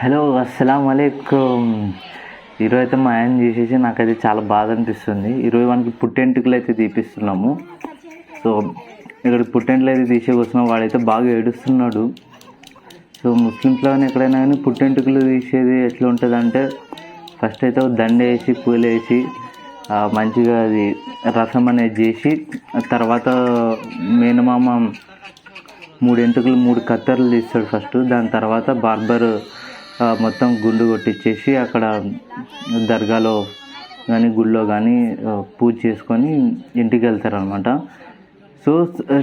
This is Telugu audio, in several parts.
హలో అస్సలం అయికుం ఈరోజు అయితే మా ఆయన చేసేసి నాకైతే చాలా బాధ అనిపిస్తుంది ఈరోజు మనకి పుట్టెంటుకలు అయితే తీపిస్తున్నాము. సో ఇక్కడ పుట్టెంటులు అయితే తీసే వాడైతే బాగా ఏడుస్తున్నాడు. సో ముస్లిమ్స్లో కానీ ఎక్కడైనా కానీ పుట్టెంటుకలు తీసేది ఎట్లా ఉంటుంది అంటే ఫస్ట్ అయితే ఒక దండ వేసి పూలు వేసి మంచిగా అది రసం అనేది చేసి తర్వాత మేనమామ మూడు ఎంటుకలు మూడు కత్తెరలు తీస్తాడు ఫస్ట్. దాని తర్వాత బార్బర్ మొత్తం గుండు కొట్టించేసి అక్కడ దర్గాలో కానీ గుళ్ళో కానీ పూజ చేసుకొని ఇంటికి వెళ్తారనమాట సో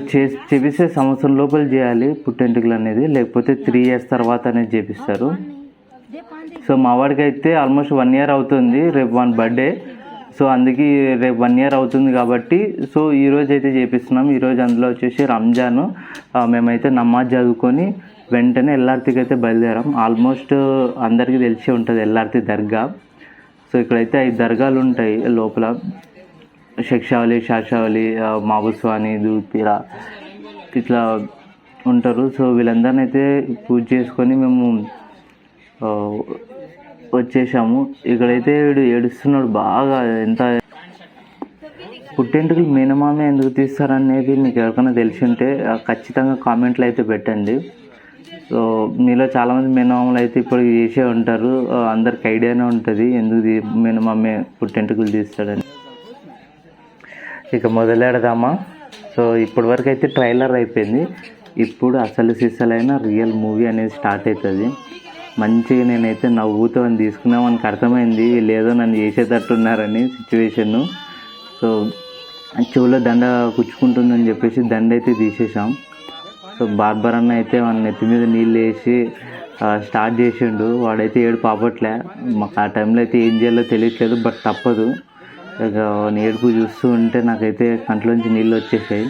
చే చేపిస్తే సంవత్సరం లోపల చేయాలి పుట్టెంటుకలు అనేది. లేకపోతే త్రీ ఇయర్స్ తర్వాత అనేది చేపిస్తారు. సో మా వాడికి అయితే ఆల్మోస్ట్ వన్ ఇయర్ అవుతుంది రేపు వన్ బర్త్డే సో అందుకే రేపు వన్ ఇయర్ అవుతుంది కాబట్టి సో ఈ అయితే చేపిస్తున్నాం. ఈరోజు అందులో వచ్చేసి రంజాన్. మేమైతే నమాజ్ చదువుకొని వెంటనే ఎల్ఆర్తికి అయితే బయలుదేరాం. ఆల్మోస్ట్ అందరికీ తెలిసి ఉంటుంది ఎల్ఆర్తి దర్గా. సో ఇక్కడైతే ఐదు దర్గాలు ఉంటాయి లోపల. శిక్షావళి శాషావళి ఆ, మాబుస్వాని దూపిరా ఇట్లా ఉంటారు. సో వీళ్ళందరిని అయితే పూజ చేసుకొని మేము వచ్చేసాము. ఇక్కడైతే వీడు ఏడుస్తున్నాడు బాగా. ఎంత పుట్టెంటుకలు మినిమమే ఎందుకు తీస్తారనేది మీకు ఎవరికైనా తెలిసి ఉంటే ఖచ్చితంగా కామెంట్లు అయితే పెట్టండి. సో మీలో చాలామంది మినిమమ్లు అయితే ఇప్పుడు చేసే ఉంటారు. అందరికి ఐడియానే ఉంటుంది. ఎందుకు మినిమమే పుట్టెంటుకలు తీస్తాడని. ఇక మొదలెడదామా? సో ఇప్పటి వరకు అయితే ట్రైలర్ అయిపోయింది. ఇప్పుడు అసలు సిసలైన రియల్ మూవీ అనేది స్టార్ట్ అవుతుంది మంచిగా నేనైతే నవ్వుతూ అని తీసుకున్నా మనకు అర్థమైంది. లేదో నన్ను చేసేటట్టున్నారని సిచ్యువేషను సో చెవులో దండ కుచ్చుకుంటుందని చెప్పేసి దండ అయితే తీసేసాం సో బార్బర్ అన్న అయితే మన నెత్తి మీద నీళ్ళు వేసి స్టార్ట్ చేసిండు. వాడైతే ఏడు పాపట్లే మాకు ఆ టైంలో అయితే ఏం చేయాలో తెలియట్లేదు బట్ తప్పదు. ఇక ఏడుపు చూస్తూ ఉంటే నాకైతే కంట్లోంచి నీళ్ళు వచ్చేసాయి.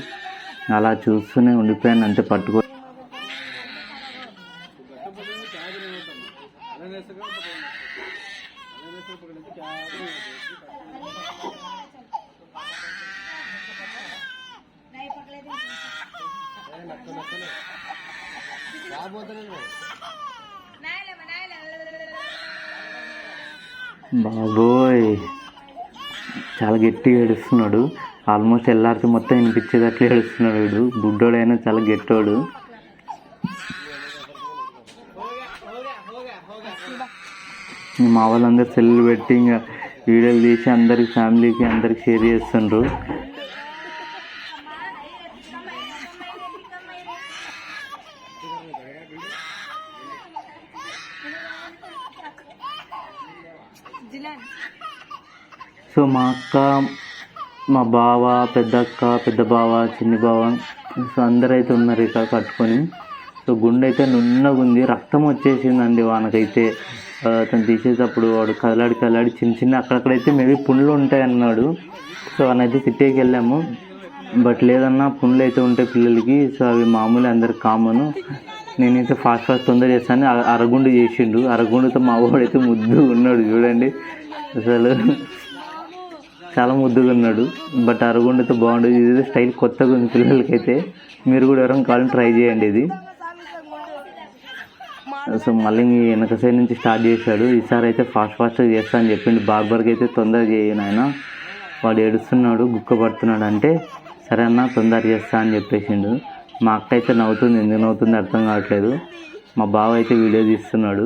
అలా చూస్తూనే ఉండిపోయాను అంతే పట్టుకో బాబోయ్. చాలా గట్టిగా ఏడుస్తున్నాడు. ఆల్మోస్ట్ ఎల్లారికి మొత్తం వినిపించేటట్లు ఏడుస్తున్నాడు వీడు. బుడ్డోడైనా చాలా గట్టోడు. మా వాళ్ళందరూ సెల్లు పెట్టి ఇంకా వీడియోలు తీసి అందరికి ఫ్యామిలీకి అందరికి షేర్ చేస్తుండ్రు. ఇంట్లో మా అక్క మా బావ పెద్ద అక్క పెద్ద బావ చిన్ని బావ సో అందరూ అయితే ఉన్నారు ఇక కట్టుకొని సో గుండె అయితే నున్నగా ఉంది రక్తం వచ్చేసిందండి వానకైతే. తను అతను తీసేటప్పుడు వాడు కదలాడి కదలాడి చిన్న చిన్న అక్కడక్కడైతే మేబీ పుండ్లు ఉంటాయి అన్నాడు సో అయితే తిట్టేకి వెళ్ళాము. బట్ లేదన్నా పుండ్లు అయితే ఉంటాయి పిల్లలకి సో అవి మామూలు అందరికి కామను. నేనైతే ఫాస్ట్ ఫాస్ట్ తొందర చేస్తాను. అరగుండు చేసిండు. అరగుండుతో మా వాడైతే ముద్దు ఉన్నాడు చూడండి. అసలు చాలా ముద్దుగా ఉన్నాడు. బట్ అరగుండతో బాగుండేది. ఇది స్టైల్ కొత్తగా ఉంది పిల్లలకైతే. మీరు కూడా ఎవరైనా కావాలని ట్రై చేయండి ఇది. సో మళ్ళీ వెనక సైడ్ నుంచి స్టార్ట్ చేశాడు. ఈసారి అయితే ఫాస్ట్ ఫాస్ట్గా చేస్తా అని చెప్పిండు. బార్బర్కి అయితే తొందరగా చేయను ఆయన. వాడు ఏడుస్తున్నాడు గుక్క పడుతున్నాడు అంటే సరే అన్న తొందర చేస్తా అని చెప్పేసిండు. మా అక్క అయితే నవ్వుతుంది. ఎందుకు నవ్వుతుంది అర్థం కావట్లేదు. మా బావ అయితే వీడియో తీస్తున్నాడు.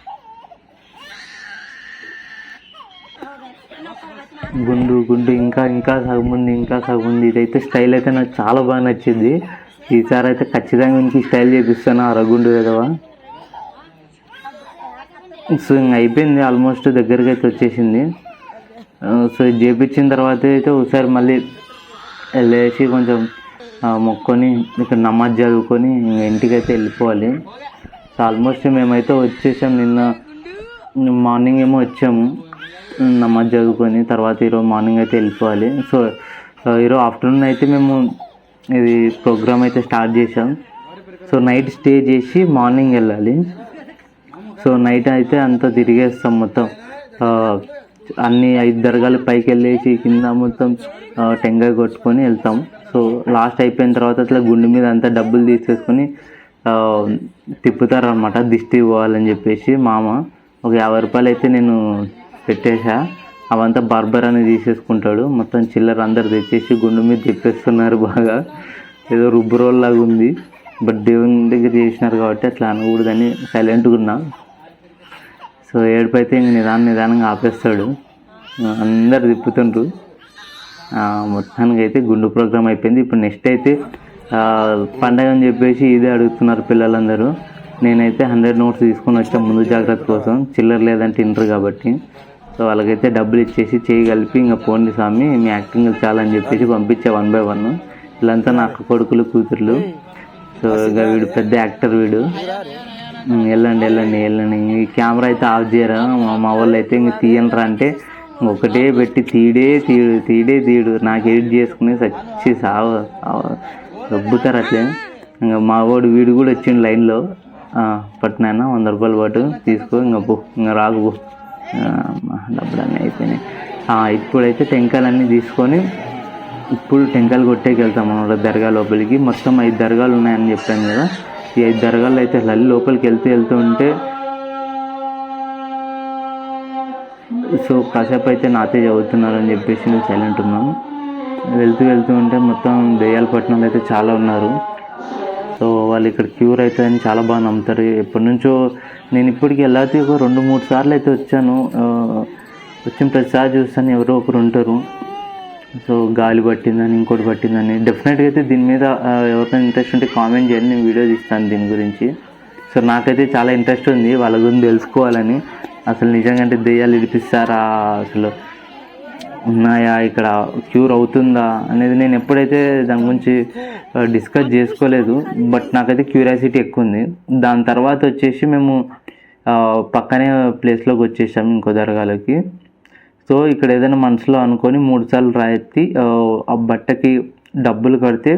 గుండు గుండు ఇంకా ఇంకా సగం ఉంది ఇంకా సగం ఉంది. ఇదైతే స్టైల్ అయితే నాకు చాలా బాగా నచ్చింది. ఈసారి అయితే ఖచ్చితంగా ఇంక స్టైల్ చేపిస్తాను అరగుండు కదవా సో ఇంక అయిపోయింది ఆల్మోస్ట్ దగ్గరికి అయితే వచ్చేసింది సో ఇది చేపించిన తర్వాత అయితే ఒకసారి మళ్ళీ వెళ్ళేసి కొంచెం మొక్కొని ఇక్కడ నమాజ్ చదువుకొని ఇంటికి అయితే వెళ్ళిపోవాలి. సో ఆల్మోస్ట్ మేమైతే వచ్చేసాం నిన్న మార్నింగ్ ఏమో వచ్చాము. నమాజ్ చదువుకొని తర్వాత ఈరోజు మార్నింగ్ అయితే వెళ్ళిపోవాలి. సో uh, ఈరోజు ఆఫ్టర్నూన్ అయితే మేము ఇది ప్రోగ్రామ్ అయితే స్టార్ట్ చేసాం సో నైట్ స్టే చేసి మార్నింగ్ వెళ్ళాలి. సో నైట్ అయితే అంతా తిరిగేస్తాం మొత్తం. Uh, అన్ని ఐదు దర్గాలు పైకి వెళ్ళేసి కింద మొత్తం uh, టెంకాయ కొట్టుకొని వెళ్తాం. సో లాస్ట్ అయిపోయిన తర్వాత అట్లా గుండె మీద అంతా డబ్బులు తీసేసుకొని తిప్పుతారనమాట దిష్టి పోవాలని చెప్పేసి మామ. ఒక యాభై రూపాయలు అయితే నేను పెట్టేశా. అవంతా బార్బర్ అని తీసేసుకుంటాడు. మొత్తం చిల్లర అందరు తెచ్చేసి గుండు మీద తిప్పేస్తున్నారు బాగా. ఏదో రుబ్బురోల్లాగా లాగా ఉంది. బట్ దేవుని దగ్గర చేసినారు కాబట్టి అట్లా అనకూడదని సైలెంట్గా ఉన్నా. సో ఏడుపైతే అయితే ఇంక నిదానం నిదానంగా ఆపేస్తాడు. అందరు తిప్పుతుండ్రు. మొత్తానికి అయితే గుండు ప్రోగ్రామ్ అయిపోయింది. ఇప్పుడు నెక్స్ట్ అయితే పండగ అని చెప్పేసి ఇదే అడుగుతున్నారు పిల్లలందరూ. నేనైతే హండ్రెడ్ నోట్స్ తీసుకొని వచ్చాను ముందు జాగ్రత్త కోసం. చిల్లర లేదంటే తింటారు కాబట్టి. సో వాళ్ళకైతే డబ్బులు ఇచ్చేసి చేయి కలిపి ఇంకా పోండి స్వామి మీ యాక్టింగ్ చాలని చెప్పేసి పంపించే వన్ బై వన్. వీళ్ళంతా నా అక్క కొడుకులు కూతుర్లు. సో ఇక వీడు పెద్ద యాక్టర్ వీడు. వెళ్ళండి వెళ్ళండి వెళ్ళండి. ఈ కెమెరా అయితే ఆఫ్ చేయరా? మా మా వాళ్ళు అయితే ఇంక తీయనరా అంటే ఒకటే పెట్టి తీడే తీడు తీడే తీడు. నాకు ఎడిట్ చేసుకుని సచ్చి సావు సావ. అట్లే. ఇంకా మా వాడు వీడు కూడా వచ్చిండు లైన్లో. పట్టినాయన వంద రూపాయలు పాటు తీసుకో ఇంకా పో ఇంకా రాకు పో. డబ్బులన్నీ అన్నీ అయిపోయినాయి ఇప్పుడైతే టెంకాయలన్నీ తీసుకొని ఇప్పుడు టెంకాయలు కొట్టేకి వెళ్తాం అనమాట దర్గా లోపలికి. మొత్తం ఐదు దర్గాలు ఉన్నాయని చెప్పాను కదా. ఈ ఐదు దర్గాలు అయితే అసలు లోపలికి వెళ్తూ వెళ్తూ ఉంటే సో కాసేపు అయితే నాతే అని చెప్పేసి నేను సైలెంట్ ఉన్నాను. వెళ్తూ వెళ్తూ ఉంటే మొత్తం దెయ్యాల పట్టణంలో అయితే చాలా ఉన్నారు. సో వాళ్ళు ఇక్కడ క్యూర్ అవుతుందని చాలా బాగా నమ్ముతారు. ఎప్పటి నుంచో నేను ఇప్పటికి వెళ్ళాతి ఒక రెండు మూడు సార్లు అయితే వచ్చాను. వచ్చిన ప్రతిసారి చూస్తాను ఎవరో ఒకరు ఉంటారు. సో గాలి పట్టిందని ఇంకోటి పట్టిందని. డెఫినెట్గా అయితే దీని మీద ఎవరికైనా ఇంట్రెస్ట్ ఉంటే కామెంట్ చేయండి. నేను వీడియో తీస్తాను దీని గురించి. సో నాకైతే చాలా ఇంట్రెస్ట్ ఉంది. వాళ్ళ గురించి తెలుసుకోవాలని. అసలు నిజంగా అంటే దెయ్యాలు ఇడిపిస్తారా? అసలు ఉన్నాయా? ఇక్కడ క్యూర్ అవుతుందా? అనేది నేను ఎప్పుడైతే దాని గురించి డిస్కస్ చేసుకోలేదు. బట్ నాకైతే క్యూరియాసిటీ ఎక్కువ ఉంది. దాని తర్వాత వచ్చేసి మేము పక్కనే ప్లేస్లోకి వచ్చేసాము ఇంకో దర్గాలకి. సో ఇక్కడ ఏదైనా మనసులో అనుకొని మూడుసార్లు రాయెత్తి ఆ, బట్టకి డబ్బులు కడితే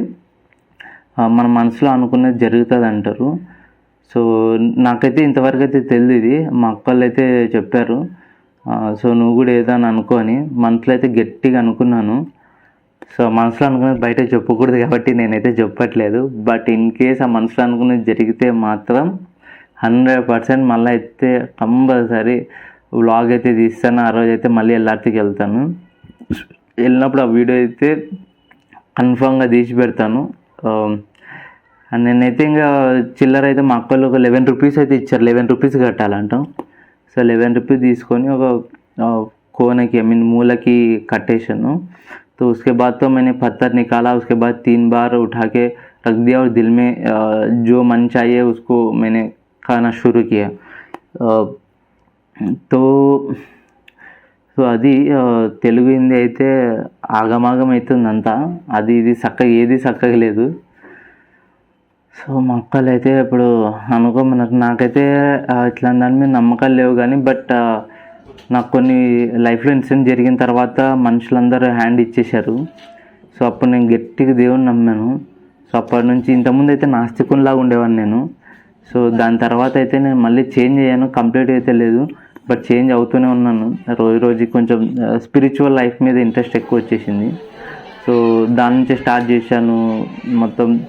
మన మనసులో అనుకున్నది జరుగుతుంది అంటారు సో నాకైతే ఇంతవరకు అయితే తెలియదు ఇది. మా అక్కలు అయితే చెప్పారు. సో నువ్వు కూడా ఏదో అని మనసులో అయితే గట్టిగా అనుకున్నాను. సో మనసులో అనుకున్నది బయట చెప్పకూడదు కాబట్టి నేనైతే చెప్పట్లేదు. బట్ ఇన్ కేస్ ఆ మనసులో అనుకున్నది జరిగితే మాత్రం హండ్రెడ్ పర్సెంట్ మళ్ళీ అయితే కంపల్సరీ వ్లాగ్ అయితే తీస్తాను. ఆ రోజు అయితే మళ్ళీ ఎల్లార్తికి వెళ్తాను. వెళ్ళినప్పుడు ఆ వీడియో అయితే కన్ఫామ్గా తీసి పెడతాను. Um, నేనైతే ఇంకా చిల్లర అయితే మా అక్కలు ఒక లెవెన్ రూపీస్ అయితే ఇచ్చారు. లెవెన్ రూపీస్ కట్టాలంటాం. సో లెవెన్ రూపీస్ తీసుకొని ఒక ఆ, కోనకి ఐ మీన్ మూలకి కట్టేశాను तो उसके बाद तो मैंने पत्थर निकाला उसके बाद तीन बार उठा के रख दिया और दिल में आ, जो मन चाहिए उसको मैंने खाना शुरू किया आ, तो సో అది ఆ, తెలుగు హిందీ అయితే ఆగమాగం అవుతుంది అంతా అది ఇది చక్కగా ఏది చక్కగా లేదు సో మా అయితే ఇప్పుడు అనుకోమన్నారు. నాకైతే ఇట్లా దాని మీద నమ్మకాలు లేవు కానీ బట్ నాకు కొన్ని లైఫ్లో ఇన్సిడెంట్ జరిగిన తర్వాత మనుషులందరూ హ్యాండ్ ఇచ్చేశారు. సో అప్పుడు నేను గట్టిగా దేవుని నమ్మాను. సో అప్పటి నుంచి ఇంతకుముందు అయితే నాస్తికునిలాగా ఉండేవాడిని నేను. సో దాని తర్వాత అయితే నేను మళ్ళీ చేంజ్ అయ్యాను. కంప్లీట్ అయితే లేదు. బట్ చేంజ్ అవుతూనే ఉన్నాను. రోజు రోజుకి కొంచెం స్పిరిచువల్ లైఫ్ మీద ఇంట్రెస్ట్ ఎక్కువ వచ్చేసింది. సో దాని నుంచి స్టార్ట్ చేశాను. మొత్తం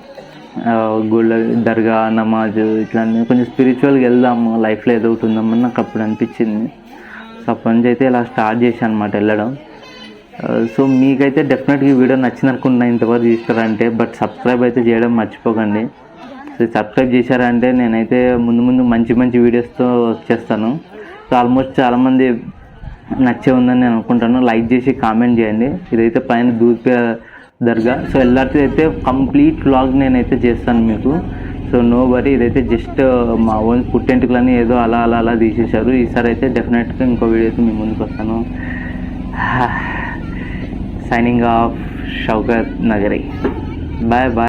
గుళ్ళ దర్గా నమాజ్ ఇట్లా కొంచెం స్పిరిచువల్గా వెళ్దాము లైఫ్లో ఏదో ఒకటి ఉందామని నాకు అప్పుడు అనిపించింది. సో అప్పటి నుంచి అయితే ఇలా స్టార్ట్ చేశాను అనమాట వెళ్ళడం. సో మీకైతే డెఫినెట్గా ఈ వీడియో నచ్చింది అనుకుంటున్నా ఇంతవరకు చూస్తారంటే బట్ సబ్స్క్రైబ్ అయితే చేయడం మర్చిపోకండి. సో సబ్స్క్రైబ్ చేశారంటే నేనైతే ముందు ముందు మంచి మంచి వీడియోస్తో వచ్చేస్తాను. సో ఆల్మోస్ట్ చాలామంది నచ్చే ఉందని నేను అనుకుంటాను. లైక్ చేసి కామెంట్ చేయండి. ఇదైతే పైన దూద్ దర్గా. సో ఎల్లారితో అయితే కంప్లీట్ వ్లాగ్ నేనైతే చేస్తాను మీకు. సో నో వరీ ఇదైతే జస్ట్ uh, మా ఓన్ పుట్టెంటుకలని ఏదో అలా అలా అలా తీసేశారు. ఈసారి అయితే డెఫినెట్గా ఇంకో వీడియో అయితే మీ ముందుకు వస్తాను. Signing off Shaukat Nagari bye bye